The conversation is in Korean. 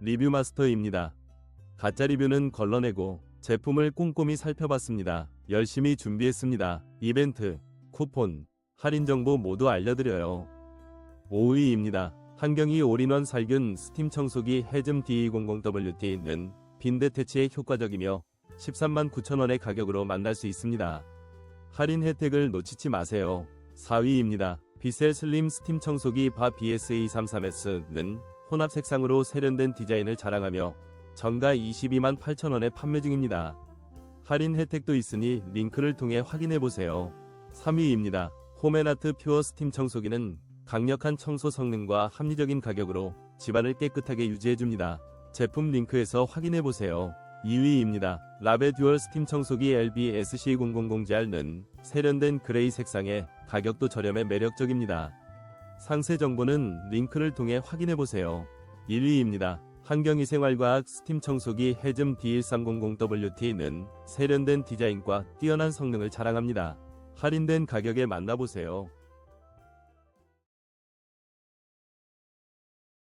리뷰 마스터입니다. 가짜 리뷰는 걸러내고 제품을 꼼꼼히 살펴봤습니다. 열심히 준비했습니다. 이벤트, 쿠폰, 할인 정보 모두 알려드려요. 5위입니다. 한경이 올인원 살균 스팀 청소기 해즘 D200WT는 빈대 퇴치에 효과적이며 13만 9천원의 가격으로 만날 수 있습니다. 할인 혜택을 놓치지 마세요. 4위입니다. 비셀 슬림 스팀 청소기 바 BS233S는 혼합 색상으로 세련된 디자인을 자랑하며 정가 22만 8천원에 판매 중입니다. 할인 혜택도 있으니 링크를 통해 확인해보세요. 3위입니다. 홈앤아트 퓨어 스팀 청소기는 강력한 청소 성능과 합리적인 가격으로 집안을 깨끗하게 유지해줍니다. 제품 링크에서 확인해보세요. 2위입니다. 라베 듀얼 스팀 청소기 LBSC000GR는 세련된 그레이 색상에 가격도 저렴해 매력적입니다. 상세 정보는 링크를 통해 확인해 보세요. 1위입니다. 환경위생활과학 스팀 청소기 해즘 D1300WT는 세련된 디자인과 뛰어난 성능을 자랑합니다. 할인된 가격에 만나보세요.